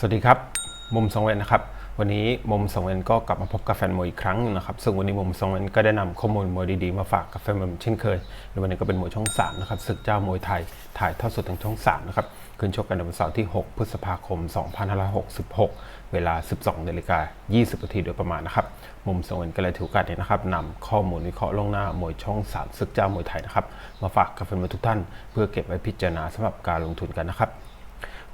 สวัสดีครับ มุมสองเวนนะครับ วันนี้มุมสองเวนก็กลับมาพบกับแฟนมวยอีกครั้งหนึงนะครับ ซึ่งวันนี้มุมสองเวนก็ได้นำข้อมูลมวยดีๆมาฝากกับแฟนมวยเช่นเคยในวันนี้ก็เป็นมวยช่อง3นะครับศึกเจ้ามวยไทยถ่ายทอดสดทางช่อง3นะครับขึ้นชกกันในวันเสาร์ที่ 6 พฤษภาคม 2566 เวลา 12นาฬิกา20นาทีโดยประมาณนะครับ มุมสองเวนก็เลยถือโอกาสนี้นะครับนำข้อมูลวิเคราะห์ล่วงหน้ามวยช่อง 3 ศึกเจ้ามวยไทยนะครับ มาฝากกับแฟนมวยทุกท่าน เพื่อเก็บไว้พิจารณาสำหรับการลงทุนกันนะครับ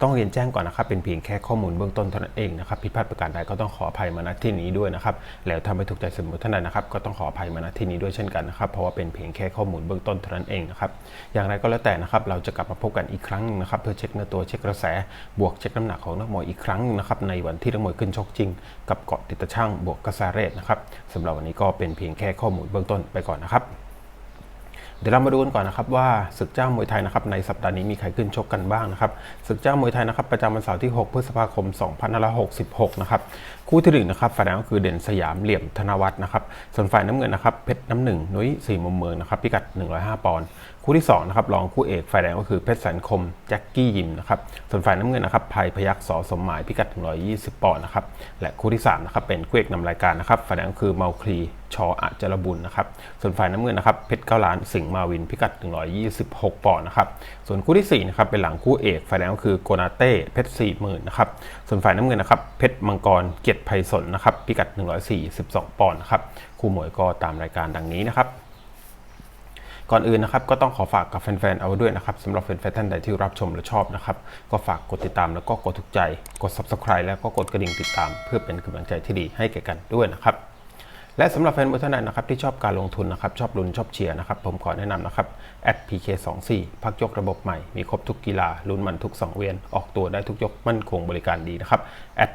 ต้องเรียนแจ้งก่อนนะครับ เป็นเพียงแค่ข้อมูลเบื้องต้นเท่านั้นเองนะครับผิดพลาดประการใดก็ต้องขออภัยมาณที่นี้ด้วยนะครับแล้วถ้าไม่ถูกใจสมมติท่านใดนะครับก็ต้องขออภัยมาณที่นี้ด้วยเช่นกันนะครับเพราะว่าเป็นเพียงแค่ข้อมูลเบื้องต้นเท่านั้นเองนะครับอย่างไรก็แล้วแต่นะครับเราจะกลับมาพบกันอีกครั้งหนึงนะครับเพื่อเช็คเนื้อตัวเช็คกระแส บวกเช็คน้ำหนักของนักมวยอีกครั้งหนึงนะครับในวันที่นักมวยขึ้นชกจริง กับเกาะติดตะช่างบวกกระแสเรทนะครับสำหรับวันนี้ก็เป็นเพียงแค่ข้อมูลเบื้องต้นไปก่อนนะครับ เดี๋ยวเรามาดูกันก่อนนะครับว่าศึกเจ้ามวยไทยนะครับในสัปดาห์นี้มีใครขึ้นชกกันบ้างนะครับศึกเจ้ามวยไทยนะครับประจำวันเสาร์ที่ 6 พฤษภาคม 2566 นะครับคู่ที่หนึ่งนะครับฝ่ายแดงก็คือเด่นสยามเหลี่ยมธนวัฒน์นะครับส่วนฝ่ายน้ำเงินนะครับเพชรน้ำหนึ่งนุ้ยสี่มุมเมืองนะครับพิกัด 105 ปอนด์ คู่ที่2นะครับรองคู่เอกฝ่ายแดงก็คือเพชรแสนคมแจ็คกี้ยิมนะครับส่วนฝ่ายน้ำเงินนะครับภัยพยักษ์สอสมหมายพิกัด120 ปอนด์นะครับและคู่ที่3นะครับเป็นคู่เอกนำรายการนะครับฝ่ายแดงก็คือเมาคลีชออะจรบุญนะครับส่วนฝ่ายน้ำเงินนะครับเพชรเก้าล้านสิงห์มาวินพิกัด126 ปอนด์นะครับส่วนคู่ที่4นะครับเป็นหลังคู่เอกฝ่ายแดงก็คือโกนาเต้เพชร4 0,000นะครับส่วนฝ่ายน้ำเงินนะครับเพชรมังกรเกียรติไพศาลนะครับพิกัด142 ปอนด์นะครับคู่มวยก็ตามรายการดังนี้นะครับ ก่อนอื่นนะครับก็ต้องขอฝากกับแฟนๆเอาด้วยนะครับสำหรับแฟนๆท่านใดที่รับชมและชอบนะครับก็ฝากกดติดตามแล้วก็กดถูกใจ กด subscribe แล้วก็กดกระดิ่งติดตาม เพื่อเป็นกำลังใจที่ดีให้แก่กันด้วยนะครับและสำหรับแฟนมวยท่านใดนะครับที่ชอบการลงทุนนะครับชอบลุ้นชอบเชียร์นะครับผมขอแนะนำนะครับ @pk24 พักยกระบบใหม่ มีครบทุกกีฬาลุ้นมันทุก 2 เวียน ออกตัวได้ทุกยกมั่นคงบริการดีนะครับ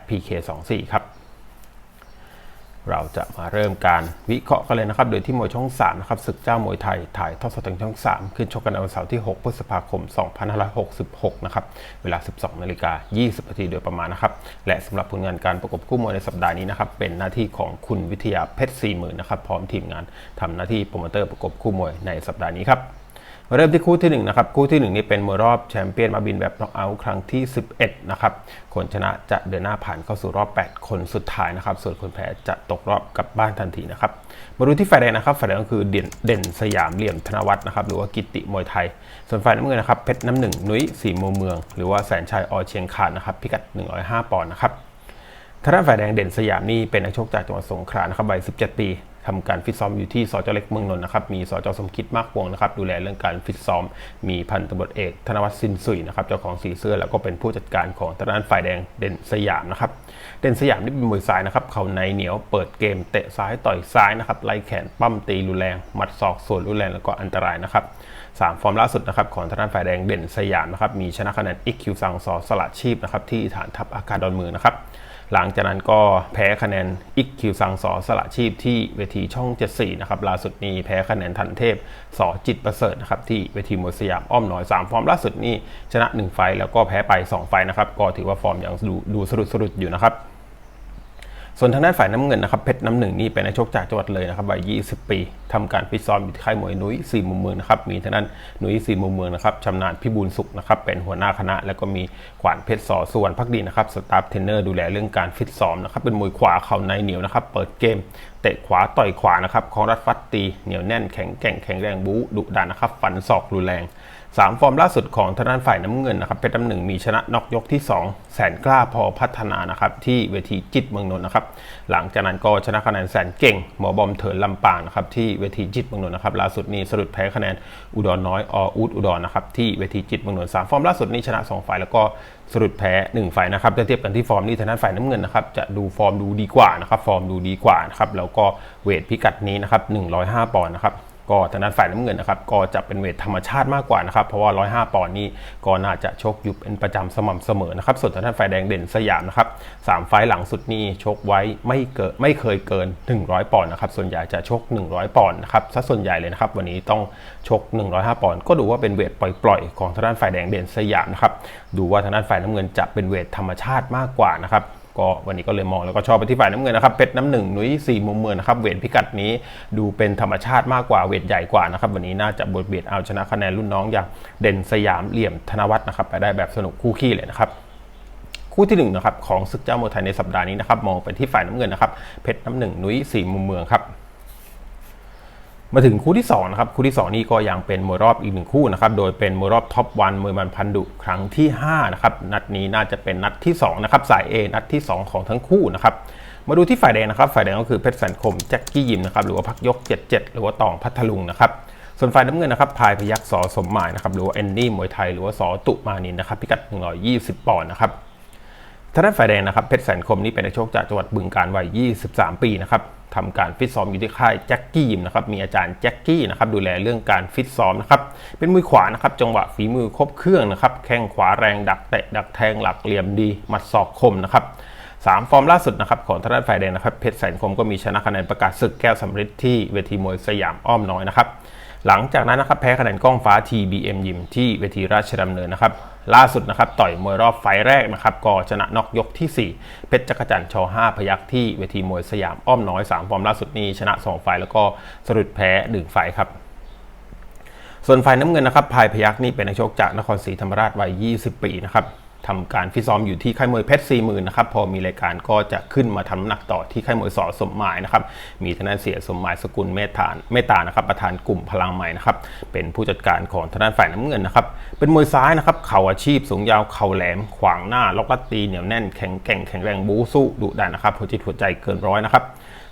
@pk24 ครับ เราจะมาเริ่มการวิเคราะห์กันเลยนะครับ โดยที่มวยช่อง3นะครับศึกเจ้ามวยไทยถ่ายทอดสดทางช่อง 3 ขึ้นชกกันในวันเสาร์ที่ 6 พฤษภาคม 2566 นะครับ เวลา 12 นาฬิกา 20 นาทีโดยประมาณนะครับ และสำหรับผลงานการประกบคู่มวยในสัปดาห์นี้นะครับ เป็นหน้าที่ของคุณวิทยาเพชร40,000นะครับ พร้อมทีมงานทำหน้าที่โปรโมเตอร์ประกบคู่มวยในสัปดาห์นี้ครับ เริ่มที่คู่ที่1นะครับคู่ที่1นี่เป็นมวยรอบแชมเปี้ยนมาบินแบบน็อกเอาท์ครั้งที่ 11นะครับคนชนะจะเดินหน้าผ่านเข้าสู่รอบ 8 คนสุดท้ายนะครับส่วนคนแพ้จะตกรอบกลับบ้านทันทีนะครับมาดูที่ฝ่ายแดงนะครับฝ่ายแดงก็คือเด่นเด่นสยามเหลี่ยมธนวัฒน์นะครับหรือว่ากิติมวยไทย ส่วนฝ่ายน้ำเงินนะครับเพชรน้ำหนึ่งนุ้ยสีมุมเมือง หรือว่าแสนชัยอเชียงคานนะครับพิกัด 105 ปอนด์นะครับทางด้านฝ่ายแดงเด่นสยามนี่เป็นนักชกจากจังหวัดสงขลานะครับวัย17 ปี ทำการฟิตซ้อมอยู่ที่สจเล็กเมืองนนท์นะครับ มีสจสมคิดมากวงนะครับดูแลเรื่องการฟิตซ้อม มีพันตำรวจเอก ธนวัฒน์สินสุยนะครับเจ้าของสีเสื้อแล้วก็เป็นผู้จัดการของทางด้านฝ่ายแดงเด่นสยามนะครับเด่นสยามนี่เป็นมวยซ้ายนะครับเขาในเหนียวเปิดเกมเตะซ้ายต่อยซ้ายนะครับไล่แขนปั้มตีรุนแรงหมัดศอกส่วนรุนแรงแล้วก็อันตรายนะครับสามฟอร์มล่าสุดนะครับของทางด้านฝ่ายแดงเด่นสยามนะครับมีชนะคะแนนอิกคิวซังซอสละชีพนะครับที่ฐานทัพอากาศดอนเมืองนะครับ หลังจากนั้นก็แพ้คะแนนอิกคิวซังสอสละชีพที่เวทีช่อง 74 นะครับล่าสุดนี้แพ้คะแนนทันเทพสอจิตประเสริฐนะครับที่เวทีมวยสยามอ้อมน้อย 3 ฟอร์มล่าสุดนี้ชนะ 1 ไฟแล้วก็แพ้ไป 2 ไฟนะครับก็ถือว่าฟอร์มยังดูดูสรุดสรุดอยู่นะครับ ส่วนทางด้านฝ่ายน้ำเงินนะครับเพชรน้ำหนึ่งนี่เป็นนักชกจากจังหวัดเลยนะครับวัย 20 ปีทำการฟิตซ้อมอยู่ที่ค่ายมวยนุ้ยสี่มุมเมืองนะครับมีทางด้านนุ้ยสี่มุมเมืองนะครับชำนาญพิบูลสุขนะครับเป็นหัวหน้าคณะ แล้วก็มีขวานเพชรสอส่วนพักดีนะครับสตาฟเทรนเนอร์ดูแลเรื่องการฟิตซ้อมนะครับเป็นมวยขวาเข่าในเหนียวนะครับเปิดเกมเตะขวาต่อยขวานะครับของรัดฟัดตีเหนียวแน่นแข็งแกร่งแข็งแรงบู๊ดุดันนะครับฟันศอกรุนแรงสามฟอร์มล่าสุดของทางด้านฝ่ายน้ำเงินนะครับเพชรน้ำหนึ่งมีชนะน็อกยกที่ 2 แสนกล้าพอพัฒนานะครับที่เวทีจิตเมืองนนท์นะครับหลังจากนั้นก็ชนะคะแนนแสนเก่งหมอบอมเถินลำปางนะครับที่เวทีจิตเมืองนนท์นะครับล่าสุดนี้สะดุดแพ้คะแนนอุดรน้อยออูดอุดรนะครับที่เวทีจิตเมืองนนท์สามฟอร์มล่าสุดนี้ชนะ 2 ฝ่ายแล้วก็ สะดุดแพ้1ฝ่ายนะครับถ้าเทียบกันที่ฟอร์มนี้ทางด้านฝ่ายน้ำเงินนะครับจะดูฟอร์มดูดีกว่านะครับฟอร์มดูดีกว่านะครับแล้วก็เวทพิกัดนี้นะครับ105ปอนด์นะครับ ก็ทางด้านฝ่ายน้ำเงินนะครับก็จะเป็นเวทธรรมชาติมากกว่านะครับเพราะว่า 105 ปอนด์นี่ก็น่าจะชกอยู่เป็นประจำสม่ำเสมอนะครับส่วนทางด้านฝ่ายแดงเด่นสยามนะครับสามไฟล์หลังสุดนี่ชกไว้ไม่เกินไม่เคยเกิน 100 ปอนด์นะครับส่วนใหญ่จะชก 100 ปอนด์นะครับซะส่วนใหญ่เลยนะครับวันนี้ต้องชก 105 ปอนด์ก็ดูว่าเป็นเวทปล่อยๆ ของทางด้านฝ่ายแดงเด่นสยามนะครับดูว่าทางด้านฝ่ายน้ำเงินจะเป็นเวทธรรมชาติมากกว่านะครับ ก็วันนี้ก็เลยมองแล้วก็ชอบไปที่ฝ่ายน้ำเงินนะครับเพชรน้ำหนึ่งหนุ่ยสี่มุมเมืองนะครับเวทพิกัดนี้ดูเป็นธรรมชาติมากกว่าเวทใหญ่กว่านะครับวันนี้น่าจะบทเบียดเอาชนะคะแนนรุ่นน้องอย่างเด่นสยามเหลี่ยมธนวัฒน์นะครับไปได้แบบสนุกคู่ขี้เลยนะครับคู่ที่หนึ่งนะครับของศึกเจ้ามวยไทยในสัปดาห์นี้นะครับมองไปที่ฝ่ายน้ำเงินนะครับเพชรน้ำหนึ่งนุ้ยสี่มุมเมืองครับ มาถึงคู่ที่2นะครับคู่ที่ 2 นี่ก็ยังเป็นมวยรอบอีกหนึ่งคู่นะครับโดยเป็นมวยรอบท็อปวันมวยมันพันดุครั้งที่5นะครับนัดนี้น่าจะเป็นนัดที่2นะครับสาย A นัดที่ 2 ของทั้งคู่นะครับมาดูที่ฝ่ายแดงนะครับฝ่ายแดงก็คือเพชรแสนคมแจ็คกี้ยิมนะครับหรือว่าพักยก 77 หรือว่าตองพัทลุงนะครับส่วนฝ่ายน้ำเงินนะครับพายพยักสอสมหมายนะครับหรือว่าแอนนี่มวยไทยหรือว่าสอตุมานินนะครับพิกัด 120 ปอนด์นะครับ ทางด้านฝ่ายแดงนะครับเพชรแสนคมนี่เป็นนักชกจากจังหวัดบึงการวัย 23 ปีนะครับทำการฟิตซ้อมอยู่ที่ค่ายแจ็คกี้ยิมนะครับมีอาจารย์แจ็คกี้นะครับดูแลเรื่องการฟิตซ้อมนะครับเป็นมือขวานะครับจังหวะฝีมือครบเครื่องนะครับแข้งขวาแรงดักเตะดักแทงหลักเหลี่ยมดีหมัดศอกคมนะครับสามฟอร์มล่าสุดนะครับของทางด้านฝ่ายแดงนะครับเพชรแสนคมก็มีชนะคะแนนประกาศศึกแก้วสำริดที่เวทีมวยสยามอ้อมน้อยนะครับ หลังจากนั้นนะครับแพ้คะแนนกล้องฟ้า TBM ยิมที่เวทีราชดำเนินนะครับล่าสุดนะครับต่อยมวยรอบไฟแรกนะครับก็ชนะน็อกยกที่ 4 เพชรจักรจันทร์ช5พยักที่เวทีมวยสยามอ้อมน้อย 3 ฟอร์มล่าสุดนี้ชนะ 2 ไฟแล้วก็สรุดแพ้1ไฟครับส่วนฝ่ายน้ำเงินนะครับพายพยักนี่เป็นนักชกจากนครศรีธรรมราชวัย 20 ปีนะครับ ทำการฟิตซ้อมอยู่ที่ค่ายมวยเพชรสี่หมื่นนะครับพอมีรายการก็จะขึ้นมาทำน้ำหนักต่อที่ค่ายมวยสอสมหมายนะครับมีทนายเสียสมหมายสกุลเมตตาเมตตานะครับประธานกลุ่มพลังใหม่นะครับเป็นผู้จัดการของทนายฝ่ายน้ำเงินนะครับเป็นมวยซ้ายนะครับเข่าอาชีพสูงยาวเข่าแหลม ขวางหน้าล็อกลัดตีเหนียวแน่นแข็งแกร่งแข็งแรงบู๊สู้ดุดันนะครับหัวจิตหัวใจเกินร้อยนะครับ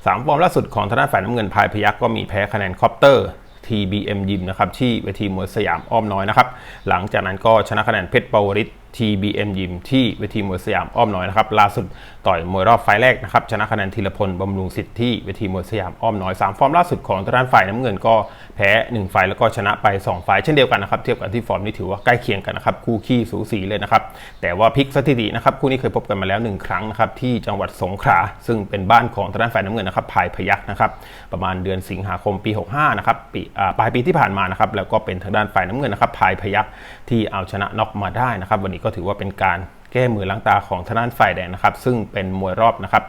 สามฟอร์มล่าสุดของทนายฝ่ายน้ำเงินพายพยักก็มีแพ้คะแนนคอปเตอร์ TBM ยิมนะครับที่เวทีมวยสยามอ้อมน้อยนะครับหลังจากนั้นก็ชนะคะแนนเพชรปวริศ TBM ยิมที่เวทีมวยสยามอ้อมน้อยนะครับล่าสุดต่อยมวยรอบไฟแรกนะครับชนะคะแนนธีรพลบำรุงสิทธิ์ที่เวทีมวยสยามอ้อมน้อย 3 ฟอร์มล่าสุดของทางด้านฝ่ายน้ำเงินก็แพ้ 1 ไฟแล้วก็ชนะไป 2 ไฟเช่นเดียวกันนะครับเทียบกับที่ฟอร์มนี่ถือว่าใกล้เคียงกันนะครับคู่ขี้สูสีเลยนะครับแต่ว่าพลิกสถิตินะครับคู่นี้เคยพบกันมาแล้ว 1 ครั้งนะครับที่จังหวัดสงขลาซึ่งเป็นบ้านของทางด้านฝ่ายน้ำเงินนะครับพายพยักนะครับประมาณเดือนสิงหาคมปี 65นะครับปีปลายปีที่ผ่านมานะครับแล้วก็เป็นทางด้านฝ่ายน้ำเงินนะครับพายพยักที่เอาชนะน็อกมาได้นะครับวันนี้ก็ถือว่าเป็นการแก้มือล้างตาของทางด้านฝ่ายแดงนะครับ ซึ่งเป็นมวยรอบนะครับ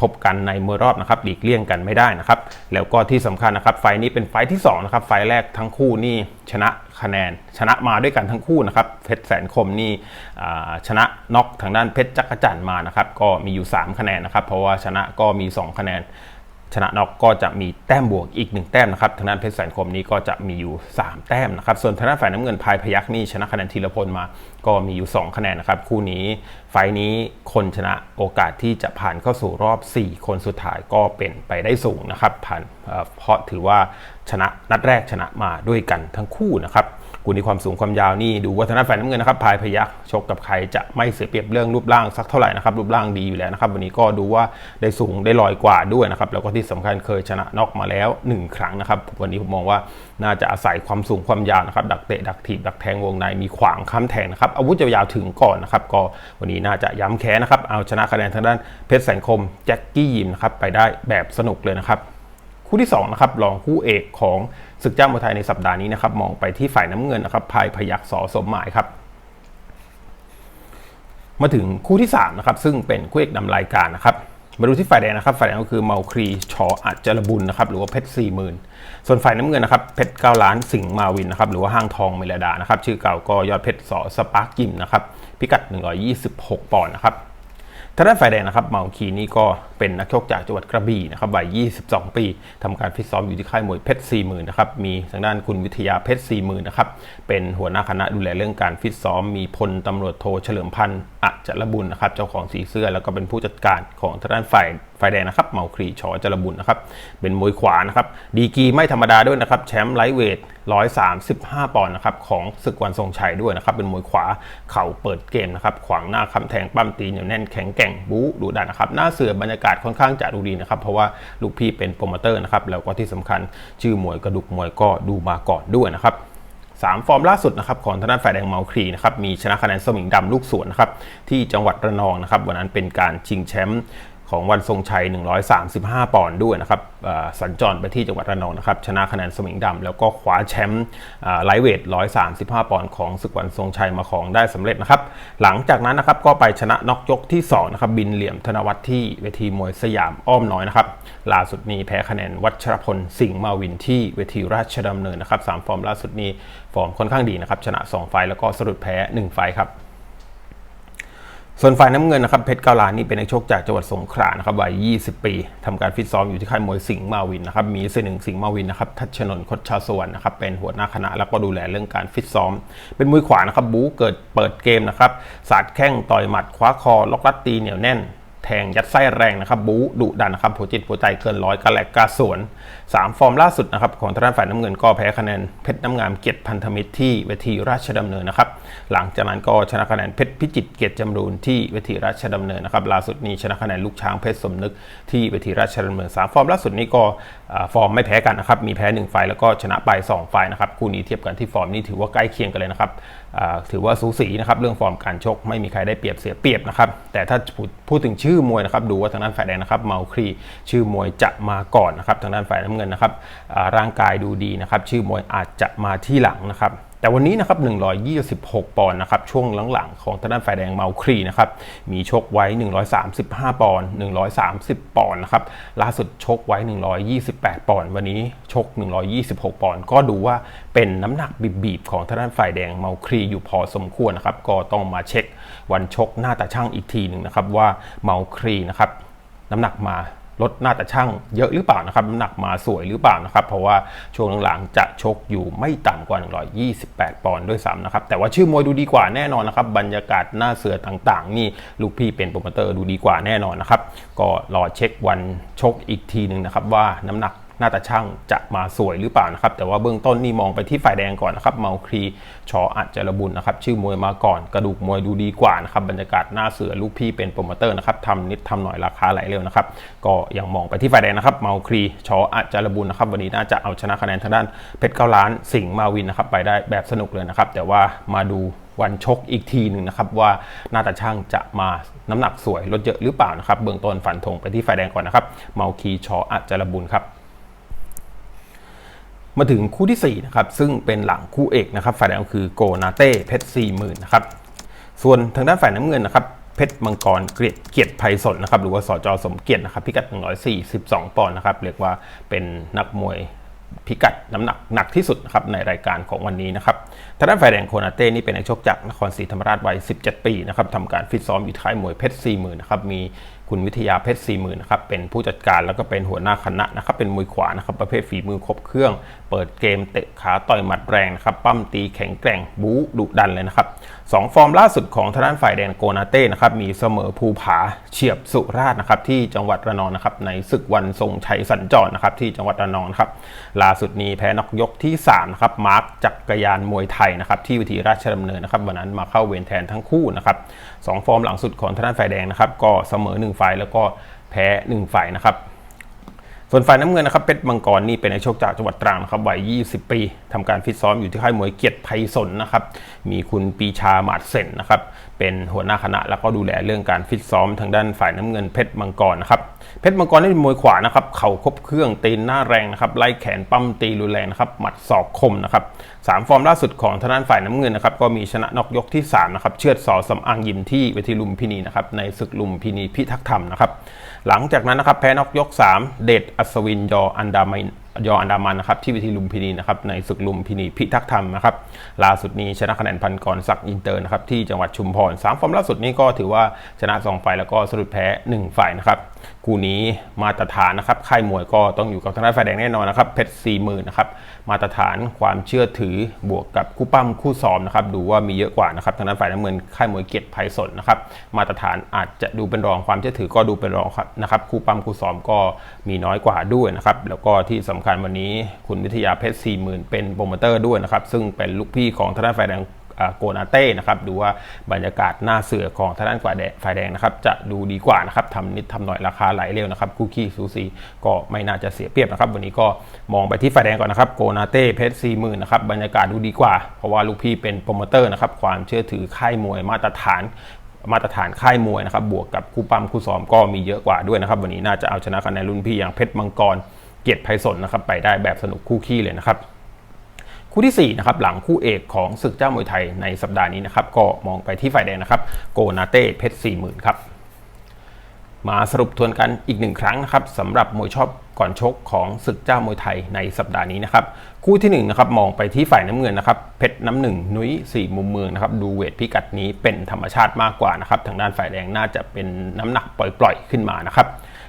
พบกันในมวยรอบนะครับหลีกเลี่ยงกันไม่ได้นะครับ แล้วก็ที่สำคัญนะครับ ไฟนี้เป็นไฟที่2นะครับ ไฟแรกทั้งคู่นี่ชนะคะแนน ชนะมาด้วยกันทั้งคู่นะครับ เพชรแสนคมนี่ชนะน็อกทางด้านเพชรจักรจันทร์มานะครับ ก็มีอยู่ 3 คะแนนนะครับ เพราะว่าชนะก็มี 2 คะแนน ชนะน็อกก็จะมีแต้มบวกอีก 1 แต้มนะครับทางด้านเพชรแสนคมนี้ก็จะมีอยู่ 3 แต้มนะครับ ส่วนทางด้านฝ่ายน้ำเงินพายพยักนี่ชนะคะแนนธีรพลมา ก็มีอยู่ 2 คะแนนนะครับ คู่นี้ไฟนี้คนชนะโอกาสที่จะผ่านเข้าสู่รอบ 4 คนสุดท้ายก็เป็นไปได้สูงนะครับ ผ่านเพราะถือว่าชนะนัดแรกชนะมาด้วยกันทั้งคู่นะครับกูนี้ความสูงความยาวนี่ดูวัฒนฝ่ายน้ำเงินนะครับพายพยักชกกับใครจะไม่เสียเปรียบเรื่องรูปร่างสักเท่าไหร่นะครับรูปร่างดีอยู่แล้วนะครับ วันนี้ก็ดูว่าได้สูงได้ลอยกว่าด้วยนะครับแล้วก็ที่สำคัญเคยชนะน็อกมาแล้ว 1 ครั้งนะครับ วันนี้ผมมองว่าน่าจะอาศัยความสูงความยาวนะครับ ดักเตะดักถีบดักแทงวงในมีขวางค้ำแทงนะครับอาวุธยาวๆถึงก่อนนะครับ ก็วันนี้น่าจะย้ำแค้นนะครับ เอาชนะคะแนนทางด้านเพชรแสนคมแจ็คกี้ยิมนะครับไปได้แบบสนุกเลยนะครับคู่ที่2นะครับรองคู่เอกของศึกเจ้ามวยไทยในสัปดาห์นี้นะครับมองไปที่ฝ่ายน้ำเงินนะครับพายพยักสอสมหมายครับมาถึงคู่ที่3นะครับซึ่งเป็นคู่เอกนำรายการนะครับ มาดูที่ฝ่ายแดงนะครับฝ่ายแดงก็คือเมาครีชออัจจรบุญนะครับหรือว่าเพชรสี่หมื่นส่วนฝ่ายน้ำเงินนะครับเพชรเก้าล้านสิงห์มาวินนะครับหรือว่าห้างทองเมลดานะครับชื่อเก่าก็ยอดเพชรสอสปาร์กิมนะครับพิกัด 126 ปอนด์นะครับ ทางด้านฝ่ายแดงนะครับเมาคีนี่ก็เป็นนักชกจากจังหวัดกระบี่นะครับวัย 22 ปีทำการฟิตซ้อมอยู่ที่ค่ายมวยเพชร4 0,000นะครับมีทางด้านคุณวิทยาเพชร4 0,000นะครับเป็นหัวหน้าคณะดูแลเรื่องการฟิตซ้อม มีพลตำรวจโทเฉลิมพันธ์อัจจรบุญนะครับเจ้าของสีเสื้อแล้วก็เป็นผู้จัดการของทางด้านฝ่าย ฝ่ายแดงนะครับเมาครีชอจรบุญนะครับเป็นมวยขวานะครับดีกีไม่ธรรมดาด้วยนะครับแชมป์ไลท์เวท 135 ปอนด์นะครับของศึกวันทรงชัยด้วยนะครับเป็นมวยขวาเข่าเปิดเกมนะครับขวางหน้าคำแทงปั้มตีเหนียวแน่นแข็งแกร่งบู๊ดุดันนะครับหน้าเสือบรรยากาศค่อนข้างจะดูดีนะครับเพราะว่าลูกพี่เป็นโปรโมเตอร์นะครับแล้วก็ที่สำคัญชื่อมวยกระดุกมวยก็ดูมาก่อนด้วยนะครับสามฟอร์มล่าสุดนะครับของทางด้านฝ่ายแดงเมาครีนะครับมีชนะคะแนนสมิงดำลูกสวนนะครับที่จังหวัดระนองนะครับวันนั้นเป็นการชิงแชมป์ ของวันทรงชัย 135 ปอนด์ด้วยนะครับสัญจรไปที่จังหวัดระนองนะครับชนะคะแนนสมิงดำแล้วก็คว้าแชมป์ไลท์เวท 135 ปอนด์ของศึกวันทรงชัยมาของได้สำเร็จนะครับ หลังจากนั้นนะครับก็ไปชนะน็อกยกที่2นะครับบินเหลี่ยมธนวัฒน์ที่เวทีมวยสยามอ้อมน้อยนะครับล่าสุดนี้แพ้คะแนนวัชรพลสิงห์มาวินที่เวทีราชดำเนินนะครับสามฟอร์มล่าสุดนี้ฟอร์มค่อนข้างดีนะครับชนะ 2 ไฟแล้วก็สรุปแพ้ 1 ไฟครับ ส่วนฝ่ายน้ำเงินนะครับเพชรเกาลานี่เป็นนักชกจากจังหวัดสงขลานะครับวัย 20 ปีทำการฟิตซ้อมอยู่ที่ค่ายมวยสิงห์มาวินนะครับมีเสนหนึ่งสิงห์มาวินนะครับทัชนนท์คดชาสวรรค์นะครับเป็นหัวหน้าคณะแล้วก็ดูแลเรื่องการฟิตซ้อม เป็นมวยขวานะครับบู๊เกิดเปิดเกมนะครับสาดแข้งต่อยหมัดคว้าคอล็อกลัดตีเหนียวแน่น แทงยัดไส้แรงนะครับบู๊ดุดันนะครับหัวจิตหัวใจเกินร้อยกระแลกกระสวน 3 ฟอร์มล่าสุดนะครับของทางด้านฝ่ายน้ำเงินก็แพ้คะแนนเพชรน้ำงามเกียรติพันธมิตรที่เวทีราชดำเนินนะครับหลังจากนั้นก็ชนะคะแนนเพชรพิจิตรเกียรติจำรูนที่เวทีราชดำเนินนะครับล่าสุดนี้ชนะคะแนนลูกช้างเพชรสมนึกที่เวทีราชดำเนินสามฟอร์มล่าสุดนี้ก็ ฟอร์มไม่แพ้กันนะครับ มีแพ้1ไฟแล้วก็ชนะไป 2 ไฟนะครับ คู่นี้เทียบกันที่ฟอร์มนี่ถือว่าใกล้เคียงกันเลยนะครับ ถือว่าสูสีนะครับ เรื่องฟอร์มการชกไม่มีใครได้เปรียบเสียเปรียบนะครับ แต่ถ้าพูดถึงชื่อมวยนะครับ ดูว่าทางด้านฝ่ายแดงนะครับ เมาครี ชื่อมวยจะมาก่อนนะครับ ทางด้านฝ่ายน้ำเงินนะครับ ร่างกายดูดีนะครับ ชื่อมวยอาจจะมาที่หลังนะครับ แต่วันนี้นะครับ 126 ปอนด์นะครับ ช่วงหลังๆ ของทางด้านฝ่ายแดงเมาครีนะครับ มีชกไว้ 135 ปอนด์ 130 ปอนด์นะครับ ล่าสุดชกไว้ 128 ปอนด์ วันนี้ชก 126 ปอนด์ ก็ดูว่าเป็นน้ำหนักบีบๆ ของทางด้านฝ่ายแดงเมาครีอยู่พอสมควรนะครับ ก็ต้องมาเช็ควันชกหน้าตาช่างอีกทีหนึ่งนะครับว่าเมาครีนะครับ น้ำหนักมา ลดหน้าตาช่างเยอะหรือเปล่านะครับน้ำหนักมาสวยหรือเปล่านะครับ เพราะว่าช่วงหลังๆจะชกอยู่ไม่ต่ำกว่า 128 ปอนด์ด้วยซ้ำนะครับ แต่ว่าชื่อมวยดูดีกว่าแน่นอนนะครับ บรรยากาศหน้าเสือต่างๆ นี่ลูกพี่เป็นโปรโมเตอร์ดูดีกว่าแน่นอนนะครับ ก็รอเช็ควันชกอีกทีหนึ่งนะครับว่าน้ำหนัก หน้าตาช่างจะมาสวยหรือเปล่านะครับแต่ว่าเบื้องต้นนี่มองไปที่ฝ่ายแดงก่อนนะครับเมาครีชออัจจรบุญนะครับชื่อมวยมาก่อนกระดูกมวยดูดีกว่านะครับบรรยากาศหน้าเสือลูกพี่เป็นโปรโมเตอร์นะครับทำนิดทำหน่อยราคาไหลเร็วนะครับก็ยังมองไปที่ฝ่ายแดงนะครับเมาครีชออัจจรบุญนะครับวันนี้น่าจะเอาชนะคะแนนทางด้านเพชรเก้าล้านสิงห์มาวินนะครับไปได้แบบสนุกเลยนะครับแต่ว่ามาดูวันชกอีกทีหนึ่งนะครับว่าหน้าตาช่างจะมาน้ำหนักสวยลดเยอะหรือเปล่านะครับเบื้องต้นฝันธงไปที่ฝ่ายแดงก่อนนะครับเมาคีชออัจจรบุญครับ มาถึงคู่ที่4นะครับซึ่งเป็นหลังคู่เอกนะครับฝ่ายแดงคือโกนาเต้เพชรสี่หมื่นนะครับส่วนทางด้านฝ่ายน้ำเงินนะครับเพชรมังกรเกียรติเกียรติไพศาลนะครับหรือว่าสจสมเกียรตินะครับพิกัด 142 ปอนด์นะครับเรียกว่าเป็นนักมวยพิกัดน้ำหนักหนักที่สุดนะครับในรายการของวันนี้นะครับทางด้านฝ่ายแดงโคนาเต้นี่เป็นนักชกจากนครศรีธรรมราชวัย 17 ปีนะครับทำการฟิตซ้อมอยู่ค่ายมวยเพชรสี่หมื่นนะครับมีคุณวิทยาเพชรสี่หมื่นนะครับเป็นผู้จัดการแล้วก็เป็นหัวหน้าคณะนะครับเป็นมวยขวานะครับประเภทฝีมือครบเครื่อง เปิดเกมเตะขาต่อยหมัดแรงนะครับปั้มตีแข็งแกร่งบู๊ดุดันเลยนะครับสองฟอร์มล่าสุดของทางด้านฝ่ายแดงโกนาเต้นะครับมีเสมอภูผาเฉียบสุราษฎร์นะครับที่จังหวัดระนองนะครับในศึกวันทรงชัยสัญจรนะครับที่จังหวัดระนองนะครับล่าสุดนี้แพ้นอกยกที่3นะครับมาร์คจักรยานมวยไทยนะครับที่วิธีราชดำเนินนะครับวันนั้นมาเข้าเวรแทนทั้งคู่นะครับสองฟอร์มหลังสุดของทางด้านฝ่ายแดงนะครับก็เสมอ1ฝ่ายแล้วก็แพ้1ฝ่ายนะครับส่วนฝ่ายน้ำเงินนะครับเพชรมังกรนี่เป็นนักชกจากจังหวัดตรังนะครับวัย 20 ปีทำการฟิตซ้อมอยู่ที่ค่ายมวยเกียรติไพศาลนะครับมีคุณปีชาหมาดเซนนะครับเป็นหัวหน้าคณะแล้วก็ดูแลเรื่องการฟิตซ้อมทางด้านฝ่ายน้ำเงินเพชรมังกรนะครับ เพชรมังกรนี่เป็นมวยขวานะครับ เข่าครบเครื่องตีนหน้าแรงนะครับ ไล่แขนปั้มตีรุนแรงนะครับ หมัดศอกคมนะครับสามฟอร์มล่าสุดของทางด้านฝ่ายน้ำเงินนะครับ ก็มีชนะนอกยกที่3นะครับ เชือดสอสำอางยิมที่เวทีลุมพินีนะครับ ในศึกลุมพินีพิทักษ์ธรรมนะครับ หลังจากนั้นนะครับ แพ้นอกยก 3 เดชอัศวินยออันดามันยออันดามันนะครับที่เวทีลุมพินีนะครับในศึกลุมพินีพิทักษ์ธรรมนะครับล่าสุดนี้ชนะคะแนนพันกรศักดิ์อินเตอร์นะครับที่จังหวัดชุมพรสามฟอร์มล่าสุดนี้ก็ถือว่าชนะ 2 ฝ่ายแล้วก็สะดุดแพ้ 1 ฝ่ายนะครับ คู่นี้มาตรฐานนะครับค่ายมวยก็ต้องอยู่กับทางด้านฝ่ายแดงแน่นอนนะครับเพชรสี่หมื่นนะครับมาตรฐานความเชื่อถือบวกกับคู่ปั้มคู่ซ้อมนะครับดูว่ามีเยอะกว่านะครับทางด้านฝ่ายน้ำเงินค่ายมวยเกียรติไพศาลนะครับมาตรฐานอาจจะดูเป็นรองความเชื่อถือก็ดูเป็นรองครับนะครับคู่ปั้มคู่ซ้อมก็มีน้อยกว่าด้วยนะครับแล้วก็ที่สำคัญวันนี้คุณวิทยาเพชรสี่หมื่นเป็นโปรโมเตอร์ด้วยนะครับซึ่งเป็นลูกพี่ของทางด้านฝ่ายแดง โกนาเต้นะครับดูว่าบรรยากาศหน้าเสือของทางด้านฝ่าแดงฝ่ายแดงนะครับจะดูดีกว่านะครับทำนิดทำหน่อยราคาไหลเร็วนะครับคู่ขี้ซูซีก็ไม่น่าจะเสียเปรียบนะครับ วันนี้ก็มองไปที่ฝ่ายแดงก่อนนะครับโกนาเต้เพชรสี่หมื่นนะครับบรรยากาศดูดีกว่า เพราะว่าลูกพี่เป็นโปรโมเตอร์นะครับความเชื่อถือค่ายมวยมาตรฐานมาตรฐานค่ายมวยนะครับบวกกับคู่ปั้มคู่ซ้อมก็มีเยอะกว่าด้วยนะครับ วันนี้น่าจะเอาชนะคะแนนรุ่นพี่อย่างเพชรมังกรเกียรติไพศาลนะครับไปได้แบบสนุกคู่ขี้เลยนะครับ คู่ที่4นะครับหลังคู่เอกของศึกเจ้ามวยไทยในสัปดาห์นี้นะครับก็มองไปที่ฝ่ายแดงนะครับโกนาเต้เพชรสี่หมื่นครับ มาสรุปทวนกันอีกหนึ่งครั้งนะครับสำหรับมวยชอบก่อนชกของศึกเจ้ามวยไทยในสัปดาห์นี้นะครับคู่ที่1นงนะครับมองไปที่ฝ่ายน้ำเงินนะครับเพชรน้ำหนึ่งนุ้ยสี่มุมเมืองนะครับดูเวทพิกัดนี้เป็นธรรมชาติมากกว่านะครับทางด้านฝ่ายแดงน่าจะเป็นน้ำหนักปล่อยๆขึ้นมานะครับ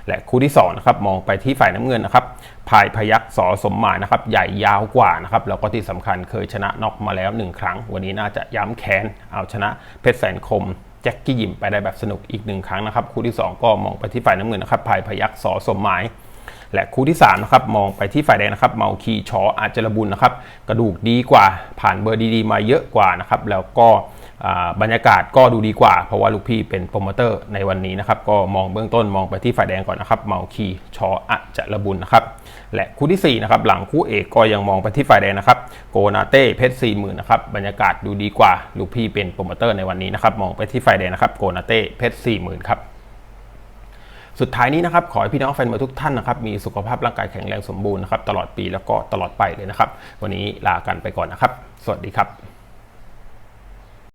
และคู่ที่2นะครับมองไปที่ฝ่ายน้ำเงินนะครับพายพยักสอสมหมายนะครับใหญ่ยาวกว่านะครับแล้วก็ที่สำคัญเคยชนะน็อกมาแล้ว 1 ครั้ง วันนี้น่าจะย้ำแค้นเอาชนะเพชรแสนคม แจ็คกี้ยิมไปได้แบบสนุกอีกหนึ่งครั้งนะครับ คู่ที่ 2 ก็มองไปที่ฝ่ายน้ำเงินนะครับภายพยักสอสมหมาย และคู่ที่3นะครับมองไปที่ฝ่ายแดงนะครับเมาคีชออาจจะระบุญนะครับกระดูกดีกว่าผ่านเบอร์ดีๆมาเยอะกว่านะครับแล้วก็ บรรยากาศก็ดูดีกว่า เพราะว่าลูกพี่เป็นโปรโมเตอร์ในวันนี้นะครับ ก็มองเบื้องต้นมองไปที่ฝ่ายแดงก่อนนะครับ เมาคีชออาจจะระบุญนะครับ และคู่ที่4นะครับหลังคู่เอกก็ยังมองไปที่ฝ่ายแดงนะครับ โกนาเต้เพชรสี่หมื่นนะครับบรรยากาศดูดีกว่า ลูกพี่เป็นโปรโมเตอร์ในวันนี้นะครับมองไปที่ฝ่ายแดงนะครับโกนาเต้เพชรสี่หมื่นครับสุดท้ายนี้นะครับขอให้พี่น้องแฟนมวยทุกท่านนะครับมีสุขภาพร่างกายแข็งแรงสมบูรณ์นะครับตลอดปีแล้วก็ตลอดไปเลยนะครับ วันนี้ลากันไปก่อนนะครับ สวัสดีครับ